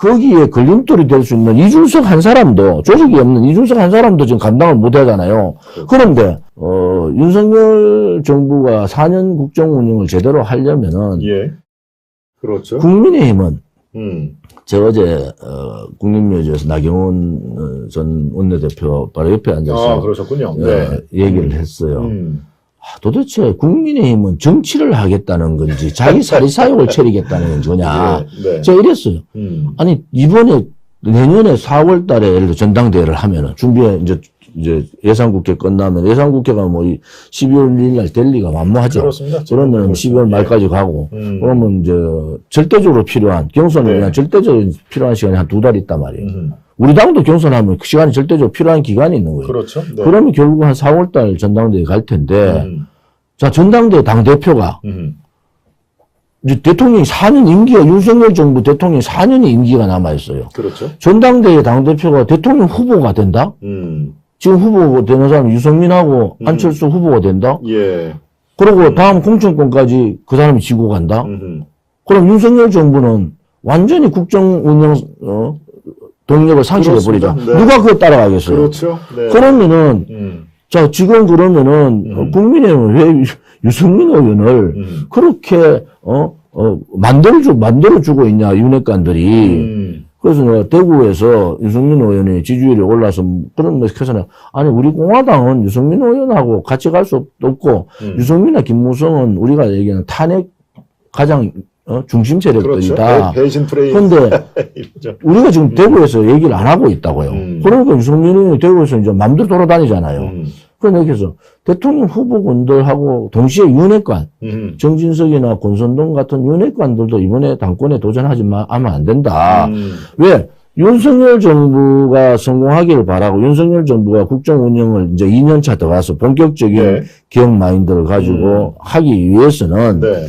거기에 걸림돌이 될 수 있는 이준석 한 사람도 조직이 없는 이준석 한 사람도 지금 감당을 못 하잖아요. 그런데 어 윤석열 정부가 4년 국정 운영을 제대로 하려면은 예. 그렇죠. 국민의힘은 음. 제가 어제 어 국립묘지에서 나경원 어, 전 원내대표 바로 옆에 앉아서 아, 그러셨군요. 어, 네. 얘기를 했어요. 음. 아, 도대체 국민의힘은 정치를 하겠다는 건지 자기 사리 사욕을 차리겠다는 건지 뭐냐. 네. 네. 제가 이랬어요. 음. 아니 이번에 내년에 4월 달에 예를 들어 전당대회를 하면은 준비해 이제 이제 예산국회 끝나면 예산국회가 뭐 12월 1일 날될 리가 만무하죠. 그렇습니다. 그러면 12월 말까지 가고 음. 그러면 이제 절대적으로 필요한 경선을 네. 위한 절대적으로 필요한 시간이 한 두 달 있단 말이에요. 음. 우리 당도 경선하면 그 시간이 절대적으로 필요한 기간이 있는 거예요. 그렇죠. 네. 그러면 결국 한 4월 달 전당대회 갈 텐데 음. 자 전당대회 당 대표가 음. 이제 대통령이 4년 임기가 윤석열 정부 대통령이 4년의 임기가 남아 있어요. 그렇죠. 전당대회 당 대표가 대통령 후보가 된다? 음. 지금 후보 되는 사람이 유승민하고 음. 안철수 후보가 된다? 예. 그리고 다음 공천권까지 그 사람이 지고 간다? 음. 그럼 윤석열 정부는 완전히 국정 운영 어, 동력을 상실해 버리죠. 네. 누가 그거 따라가겠어요? 그렇죠. 네. 그러면은 음. 자 지금 그러면은 음. 어, 국민의힘은 왜 유- 유승민 의원을 음. 그렇게 어, 어 만들어주 만들어주고 있냐 윤핵관들이 음. 그래서 내가 대구에서 유승민 의원이 지지율이 올라서 그런 것에서는 아니 우리 공화당은 유승민 의원하고 같이 갈 수 없고 음. 유승민이나 김무성은 우리가 얘기하는 탄핵 가장 어, 중심 그렇죠. 세력들이다. 프레임. 근데 이거죠. 우리가 지금 대구에서 얘기를 안 하고 있다고요. 음. 그러니까 유승민 의원이 대구에서 이제 마음대로 돌아다니잖아요. 음. 그러니까 그래서 대통령 후보군들하고 동시에 윤핵관, 음. 정진석이나 권선동 같은 윤핵관들도 이번에 당권에 도전하지 마, 하면 안 된다. 음. 왜? 윤석열 정부가 성공하기를 바라고 윤석열 정부가 국정 운영을 이제 2년차 들어가서 본격적인 네. 기업 마인드를 가지고 하기 위해서는 네.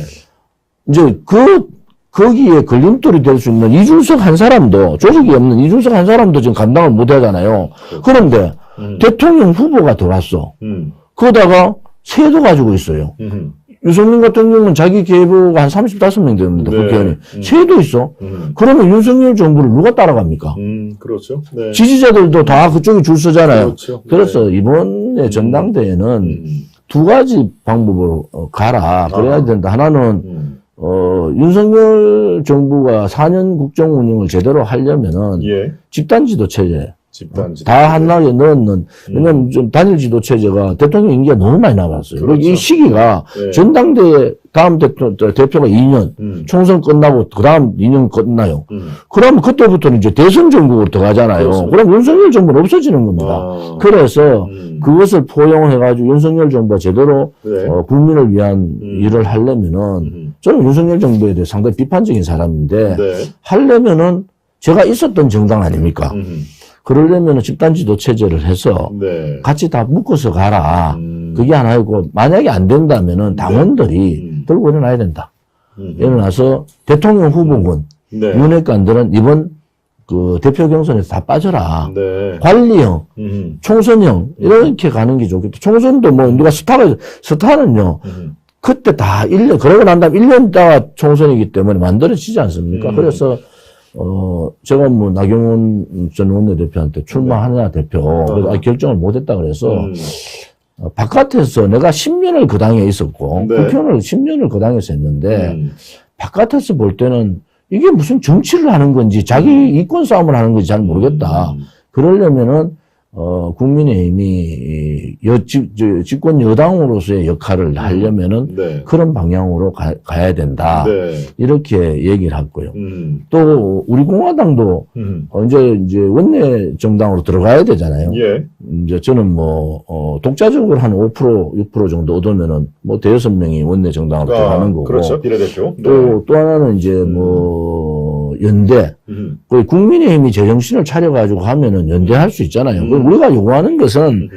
이제 그 거기에 걸림돌이 될 수 있는 이준석 한 사람도 조직이 없는 이준석 한 사람도 지금 감당을 못 하잖아요. 그런데 음. 대통령 후보가 들어왔어. 음. 그러다가 세도 가지고 있어요. 음. 유승민 같은 경우는 자기 계보가 한 35명 됩니다. 네. 국회의원이. 음. 세도 있어. 음. 그러면 윤석열 정부를 누가 따라갑니까? 음. 그렇죠. 네. 지지자들도 다 그쪽에 줄 서잖아요. 그렇죠. 그래서 이번에 전당대회는 음. 두 가지 방법으로 어, 가라. 그래야 아. 된다. 하나는 음. 어, 윤석열 정부가 4년 국정 운영을 제대로 하려면은 예. 집단 지도 체제 집단 지도. 다 한나게 넣는 음. 왜냐면 좀 단일 지도 체제가 대통령 임기가 너무 많이 남았어요. 그리고 그렇죠. 이 시기가 네. 전당대회 다음 대표, 대표가 2년, 음. 총선 끝나고 그 다음 2년 끝나요. 음. 그러면 그때부터는 이제 대선 정국으로 들어가잖아요. 그렇습니다. 그럼 윤석열 정부는 없어지는 겁니다. 아. 그래서 음. 그것을 포용해가지고 윤석열 정부가 제대로 네. 어, 국민을 위한 음. 일을 하려면은 음. 저는 윤석열 정부에 대해 상당히 비판적인 사람인데 네. 하려면은 제가 있었던 정당 아닙니까? 음. 그러려면은 집단 지도 체제를 해서 네. 같이 다 묶어서 가라. 음. 그게 하나이고 만약에 안 된다면은 당원들이 음. 들고 일어나야 된다. 음. 일어나서 대통령 후보군 네. 윤핵관들은 이번 그 대표 경선에서 다 빠져라. 네. 관리형, 음. 총선형 이렇게 가는 게 좋겠다. 총선도 뭐 누가 스타가 스타는요. 음. 그때 다 1년 그러고 난 다음 1년 있다가 총선이기 때문에 만들어지지 않습니까? 음. 그래서 어 제가 뭐 나경원 전 원내대표한테 출마하냐 대표 그래서 아직 결정을 못했다 그래서 음. 어, 바깥에서 내가 10년을 그 당에 있었고 네. 국회의원을 10년을 그 당에서 했는데 음. 바깥에서 볼 때는 이게 무슨 정치를 하는 건지 자기 이권 싸움을 하는 건지 잘 모르겠다. 음. 그러려면은 어 국민의힘이 이 여, 집, 저, 집권 여당으로서의 역할을 하려면은 네. 그런 방향으로 가, 야 된다. 네. 이렇게 얘기를 했고요. 음. 또 우리 공화당도 음. 언제 이제 원내 정당으로 들어가야 되잖아요. 예. 이제 저는 뭐 어, 독자적으로 한 5% 6% 정도 얻으면은 뭐 대여섯 명이 원내 정당으로 들어가는 거고. 그렇죠. 비례대표. 네. 또또 하나는 이제 뭐 연대 음. 그 국민의힘이 제정신을 차려가지고 하면은 연대할 수 있잖아요. 그 음. 우리가 요구하는 것은 음.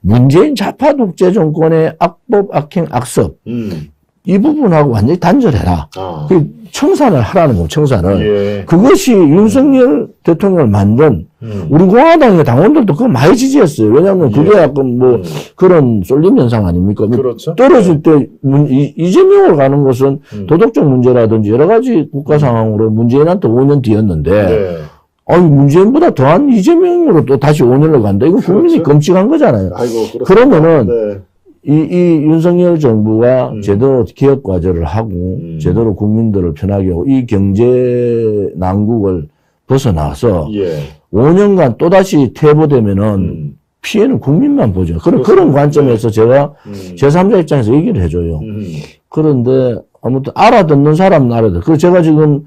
문재인 좌파 독재 정권의 악법, 악행, 악습 음. 이 부분하고 완전히 단절해라. 아. 그 청산을 하라는 겁니다. 청산을. 예. 그것이 윤석열 대통령을 만든 음. 우리 공화당의 당원들도 그거 많이 지지했어요. 왜냐하면 그게 예. 약간 뭐 음. 그런 쏠림 현상 아닙니까? 뭐 그렇죠. 떨어질 때 문- 이- 이재명을 가는 것은 음. 도덕적 문제라든지 여러 가지 국가 상황으로 문재인한테 5년 뒤였는데 네. 아니 문재인보다 더한 이재명으로 또 다시 5년을 간다. 이거 국민이 그렇죠. 끔찍한 거잖아요. 아이고. 그러면은 네. 이, 이 윤석열 정부가 음. 제대로 기업 과제를 하고 음. 제대로 국민들을 편하게 하고 이 경제 난국을 벗어나서 예. 5년간 또다시 퇴보되면은 음. 피해는 국민만 보죠. 그런. 그런 관점에서 제가 음. 제3자 입장에서 얘기를 해줘요. 음. 그런데 아무튼 알아듣는 사람은 알아듣. 그 제가 지금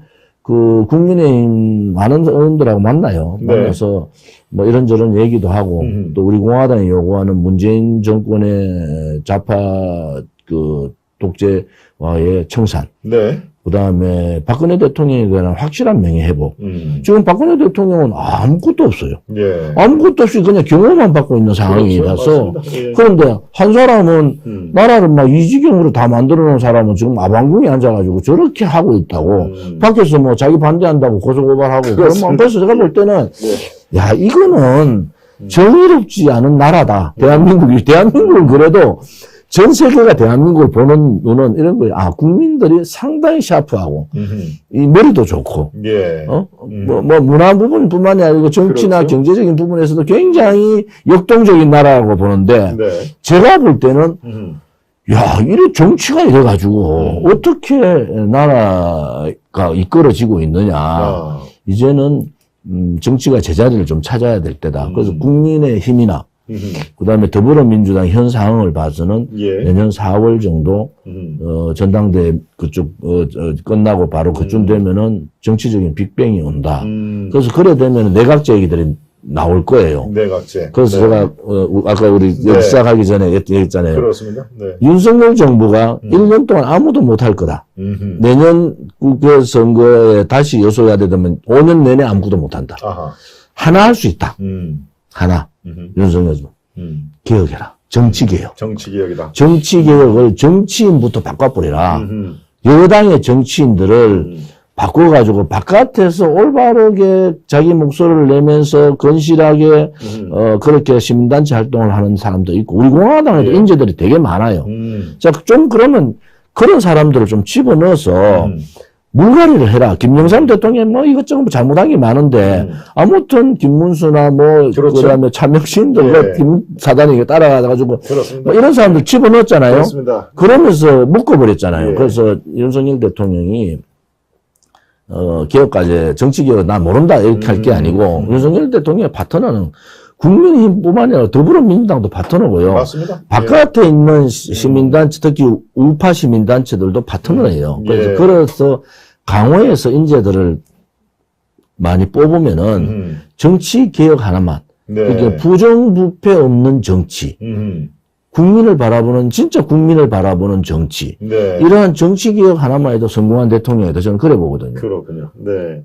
그 국민의힘 많은 의원들하고 만나요. 네. 만나서 뭐 이런저런 얘기도 하고 음. 또 우리 공화당이 요구하는 문재인 정권의 좌파 그 독재와의 청산, 네. 그 다음에 박근혜 대통령에 대한 확실한 명예 회복. 음. 지금 박근혜 대통령은 아무것도 없어요. 예. 아무것도 없이 그냥 경호만 받고 있는 상황이라서 그렇죠. 맞습니다. 예. 그런데 한 사람은 음. 나라를 막 이 지경으로 다 만들어 놓은 사람은 지금 아방궁에 앉아가지고 저렇게 하고 있다고 음. 밖에서 뭐 자기 반대한다고 고소고발하고 그러면. 그래서 제가 볼 때는 네. 야 이거는 음. 정의롭지 않은 나라다 대한민국이 대한민국은 그래도 전 세계가 대한민국을 보는 눈은 이런 거예요 아 국민들이 상당히 샤프하고 음. 이 머리도 좋고 예. 어? 음. 뭐, 뭐, 문화 부분뿐만이 아니고 정치나 그렇죠. 경제적인 부분에서도 굉장히 역동적인 나라라고 보는데, 네. 제가 볼 때는, 음. 야, 이래 정치가 이래가지고, 음. 어떻게 나라가 이끌어지고 있느냐. 아. 이제는, 음, 정치가 제자리를 좀 찾아야 될 때다. 그래서 음. 국민의 힘이나, 음. 그 다음에 더불어민주당 현 상황을 봐서는 예. 내년 4월 정도, 음. 어, 전당대 그쪽, 어, 어, 끝나고 바로 그쯤 음. 되면은 정치적인 빅뱅이 온다. 음. 그래서 그래 되면 내각제 얘기들이 나올 거예요. 내각제. 그래서 네. 제가 어, 아까 우리 네. 시작하기 전에 얘기했잖아요. 그렇습니다. 네. 윤석열 정부가 음. 1년 동안 아무도 못할 거다. 음. 내년 국회 선거에 다시 요소해야 되면 5년 내내 아무것도 못한다. 아하. 하나 할 수 있다. 음. 하나 음. 윤석열 정부 음. 개혁해라. 정치 개혁. 정치 개혁이다. 정치 개혁을 정치인부터 바꿔버리라. 음. 여당의 정치인들을 음. 바꿔가지고 바깥에서 올바르게 자기 목소리를 내면서 건실하게 음. 어, 그렇게 시민단체 활동을 하는 사람도 있고, 우리 공화당에도 예. 인재들이 되게 많아요. 음. 자, 좀 그러면 그런 사람들을 좀 집어넣어서 음. 물갈이를 해라. 김영삼 대통령이 뭐 이것저것 뭐 잘못한 게 많은데, 음. 아무튼 김문수나 뭐, 그렇죠. 그 다음에 차명신들, 예. 그김 사단이 따라가가지고. 뭐 이런 사람들 집어넣었잖아요. 그렇습니다. 그러면서 묶어버렸잖아요. 예. 그래서 윤석열 대통령이 어, 개혁까지 정치개혁 나 모른다 이렇게 할게 음. 아니고 윤석열 대통령의 파트너는 국민의힘뿐만 아니라 더불어민주당도 파트너고요. 맞습니다. 바깥에 있는 시- 시민단체 특히 우파 시민단체들도 파트너예요. 그래서 예. 그래서 강호에서 인재들을 많이 예. 뽑으면은 음. 정치 개혁 하나만 네. 이게 부정부패 없는 정치 음. 국민을 바라보는 진짜 국민을 바라보는 정치 네. 이러한 정치 개혁 하나만 해도 성공한 대통령이다 저는 그래 보거든요. 그렇군요. 네.